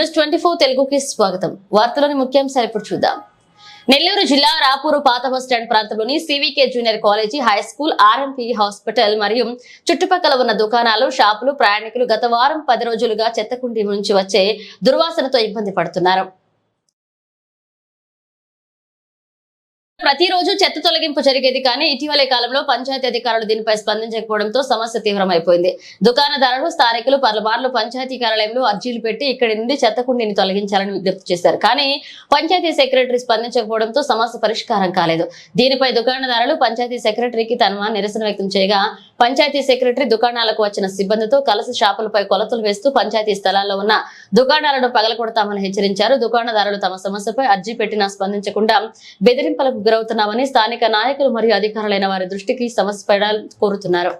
News twenty four తెలుగుకి స్వాగతం. వార్తలోని ముఖ్యాంశాలు ఇప్పుడు చూద్దాం. నెల్లూరు జిల్లా రాపూరు పాత బస్ స్టాండ్ ప్రాంతంలోని CVK junior college high school RMP hospital మరియు చుట్టుపక్కల ఉన్న దుకాణాలు షాపులు ప్రయాణికులు గత వారం పది రోజులుగా చెత్తకుండి నుంచి వచ్చే దుర్వాసనతో ఇబ్బంది పడుతున్నారు. ప్రతిరోజు చెత్త తొలగింపు జరిగేది కానీ ఇటీవలే కాలంలో పంచాయతీ అధికారులు దీనిపై స్పందించకపోవడంతో సమస్య తీవ్రమైపోయింది. దుకాణదారులు స్థానికులు పలుమార్లు పంచాయతీ కార్యాలయంలో అర్జీలు పెట్టి ఇక్కడి నుండి చెత్త కుండీని తొలగించాలని విజ్ఞప్తి చేశారు. కానీ పంచాయతీ సెక్రటరీ స్పందించకపోవడంతో సమస్య పరిష్కారం కాలేదు. దీనిపై దుకాణదారులు పంచాయతీ సెక్రటరీకి తన నిరసన వ్యక్తం చేయగా పంచాయతీ సెక్రటరీ దుకాణాలకు వచ్చిన సిబ్బందితో కలసి షాపులపై కొలతలు వేస్తూ పంచాయతీ స్థలాల్లో ఉన్న దుకాణాలను పగలగొడతామని హెచ్చరించారు. దుకాణదారులు తమ సమస్యపై అర్జీ పెట్టినా స్పందించకుండా బెదిరింపులకు గురవుతున్నామని స్థానిక నాయకులు మరియు అధికారులైన వారి దృష్టికి సమస్య పడాలని కోరుతున్నారు.